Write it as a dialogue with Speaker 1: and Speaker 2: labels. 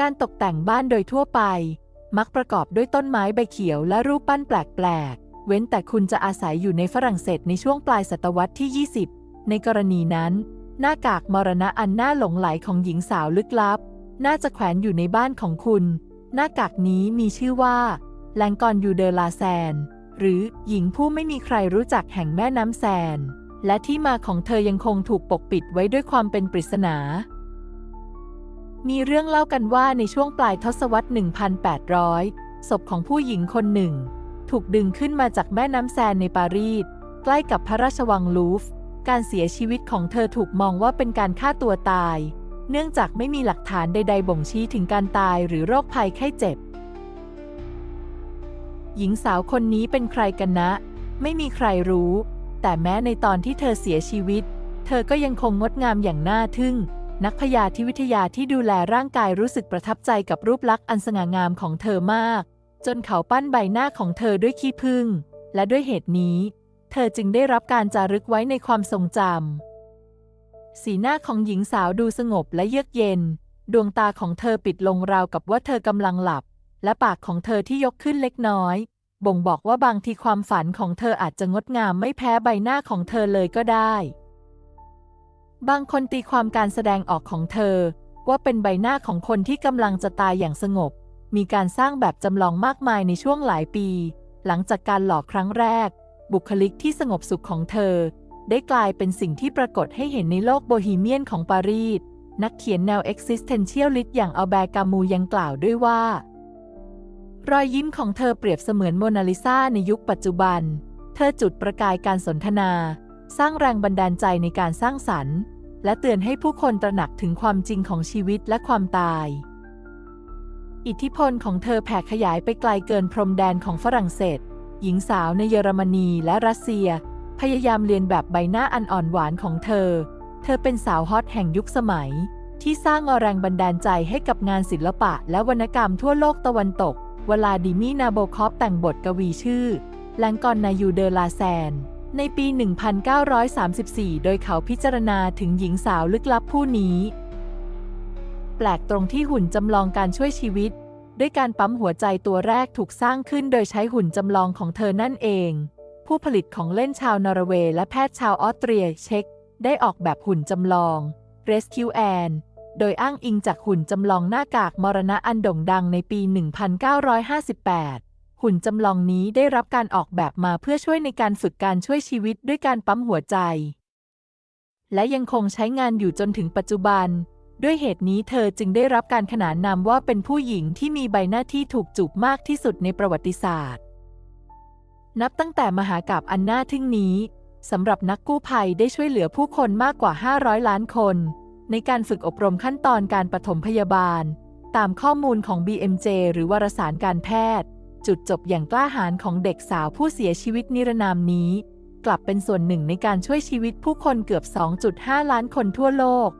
Speaker 1: การตกแต่งบ้านโดยทั่วไป มักประกอบด้วยต้นไม้ใบเขียวและรูปปั้นแปลกๆ เว้นแต่คุณจะอาศัยอยู่ในฝรั่งเศสในช่วงปลายศตวรรษที่ 20 ในกรณีนั้น หน้ากากมรณะอันน่าหลงไหลของหญิงสาวลึกลับ น่าจะแขวนอยู่ในบ้านของคุณ หน้ากากนี้มีชื่อว่าแลงกอนยูเดลาแซน หรือหญิงผู้ไม่มีใครรู้จักแห่งแม่น้ำแซน และที่มาของเธอยังคงถูกปกปิดไว้ด้วยความเป็นปริศนา มีเรื่องเล่ากันว่าในช่วงปลายทศวรรษ 1800 ศพของผู้หญิงคนหนึ่ง ถูกดึงขึ้นมาจากแม่น้ำแซนในปารีส ใกล้กับพระราชวังลูฟ์การเสียชีวิตของเธอถูกมองว่าเป็นการฆ่าตัวตาย เนื่องจากไม่มีหลักฐานใดๆ บ่งชี้ถึงการตายหรือโรคภัยไข้เจ็บ หญิงสาวคนนี้เป็นใครกันนะ ไม่มีใครรู้ แต่แม้ในตอนที่เธอเสียชีวิต เธอก็ยังคงงดงามอย่างน่าทึ่ง นักพยาธิวิทยาที่ดูแลร่างกายรู้สึกประทับใจกับรูปลักษณ์อันสง่างามของเธอมาก จนเขาปั้นใบหน้าของเธอด้วยขี้ผึ้งและด้วยเหตุนี้ เธอจึงได้รับการจารึกไว้ในความทรงจำสีหน้าของหญิงสาวดูสงบและเยือกเย็น ดวงตาของเธอปิดลงราวกับว่าเธอกำลังหลับ และปากของเธอที่ยกขึ้นเล็กน้อย บ่งบอกว่าบางทีความฝันของเธออาจจะงดงามไม่แพ้ใบหน้าของเธอเลยก็ได้ บางคนตีความการแสดงออกของเธอ ว่าเป็นใบหน้าของคนที่กำลังจะตายอย่างสงบ มีการสร้างแบบจำลองมากมายในช่วงหลายปี หลังจากการหลอกครั้งแรก บุคลิกที่สงบสุขของเธอ ได้กลายเป็นสิ่งที่ปรากฏให้เห็นในโลกโบฮีเมียนของปารีส นักเขียนแนว existentialist อย่างอัลแบร์กามูยังกล่าวด้วยว่า รอยยิ้มของเธอเปรียบเสมือนโมนาลิซาในยุคปัจจุบัน เธอจุดประกายการสนทนา สร้างแรงบันดาลใจในการสร้างสรรค์ และเตือนให้ผู้คนตระหนักถึงความจริงของชีวิตและความตาย อิทธิพลของเธอแผ่ขยายไปไกลเกินพรมแดนของฝรั่งเศส หญิงสาวในเยอรมนีและรัสเซีย พยายามเรียนแบบใบหน้าอันอ่อนหวานของเธอ เธอเป็นสาวฮอตแห่งยุคสมัย ที่สร้างแรงบันดาลใจให้กับงานศิลปะ และวรรณกรรมทั่วโลกตะวันตก วลาดิมีนาโบคอฟแต่งบทกวีชื่อแลงกอนนายูเดอลาแซน ในปี 1934 โดยเขาพิจารณาถึงหญิงสาวลึกลับผู้นี้ แปลกตรงที่หุ่นจำลองการช่วยชีวิต ด้วยการปั๊มหัวใจตัวแรกถูกสร้างขึ้นโดยใช้หุ่นจำลองของเธอนั่นเอง ผู้ผลิตของเล่นชาวนอร์เวย์และแพทย์ชาวออสเตรียเช็กได้ออกแบบหุ่นจำลอง Rescue Anne โดยอ้างอิงจากหุ่นจำลองหน้ากากมรณะอันโด่งดังในปี 1958 หุ่นจำลองนี้ได้รับการออกแบบมาเพื่อช่วยในการฝึกการช่วยชีวิตด้วยการปั๊มหัวใจ และยังคงใช้งานอยู่จนถึงปัจจุบัน ด้วยเหตุนี้เธอจึงได้รับการขนานนามว่าเป็นผู้หญิงที่มีใบหน้าที่ถูกจูบมากที่สุดในประวัติศาสตร์ นับตั้งแต่มหากาบอันน่าทึ่งนี้สำหรับนักกู้ภัยได้ช่วยเหลือผู้คนมากกว่า 500 ล้านคน ในการฝึกอบรมขั้นตอนการปฐมพยาบาล ตามข้อมูลของ BMJ หรือวารสารการแพทย์ จุดจบอย่างกล้าหาญของเด็กสาวผู้เสียชีวิตนิรนามนี้ กลับเป็นส่วนหนึ่งในการช่วยชีวิตผู้คนเกือบ 2.5 ล้านคนทั่วโลก